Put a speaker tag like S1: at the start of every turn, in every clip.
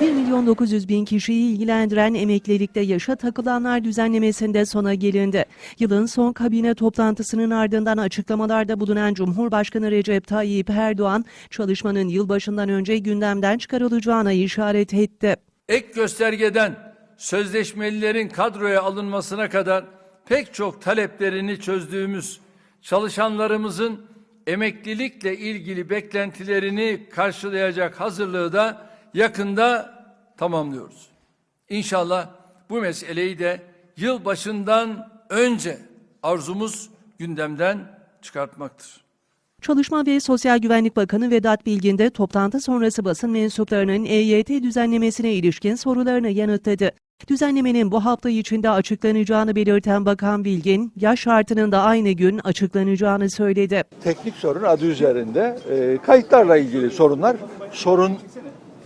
S1: 1 milyon 900 bin kişiyi ilgilendiren emeklilikte yaşa takılanlar düzenlemesinde sona gelindi. Yılın son kabine toplantısının ardından açıklamalarda bulunan Cumhurbaşkanı Recep Tayyip Erdoğan, çalışmanın yılbaşından önce gündemden çıkarılacağına işaret etti.
S2: Ek göstergeden sözleşmelilerin kadroya alınmasına kadar pek çok taleplerini çözdüğümüz çalışanlarımızın emeklilikle ilgili beklentilerini karşılayacak hazırlığı da yakında tamamlıyoruz. İnşallah bu meseleyi de yıl başından önce arzumuz gündemden çıkartmaktır.
S1: Çalışma ve Sosyal Güvenlik Bakanı Vedat Bilgin de toplantı sonrası basın mensuplarının EYT düzenlemesine ilişkin sorularını yanıtladı. Düzenlemenin bu hafta içinde açıklanacağını belirten Bakan Bilgin, yaş şartının da aynı gün açıklanacağını söyledi.
S3: teknik sorun adı üzerinde e, kayıtlarla ilgili sorunlar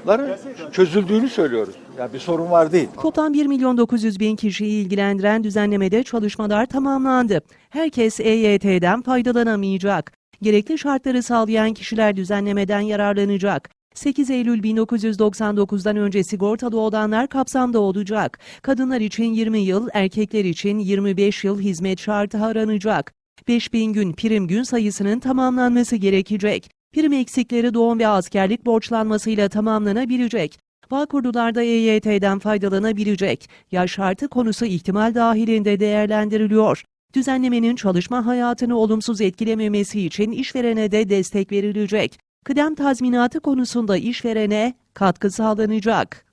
S3: sorunların çözüldüğünü söylüyoruz. Yani bir sorun var değil.
S1: Toplam 1 milyon 900 bin kişiyi ilgilendiren düzenlemede çalışmalar tamamlandı. Herkes EYT'den faydalanamayacak. Gerekli şartları sağlayan kişiler düzenlemeden yararlanacak. 8 Eylül 1999'dan önce sigortalı olanlar kapsamda olacak. Kadınlar için 20 yıl, erkekler için 25 yıl hizmet şartı aranacak. 5000 gün prim gün sayısının tamamlanması gerekecek. Prim eksikleri doğum ve askerlik borçlanmasıyla tamamlanabilecek. Bağkurdular da EYT'den faydalanabilecek. Yaş şartı konusu ihtimal dahilinde değerlendiriliyor. Düzenlemenin çalışma hayatını olumsuz etkilememesi için işverene de destek verilecek. Kıdem tazminatı konusunda işverene katkı sağlanacak.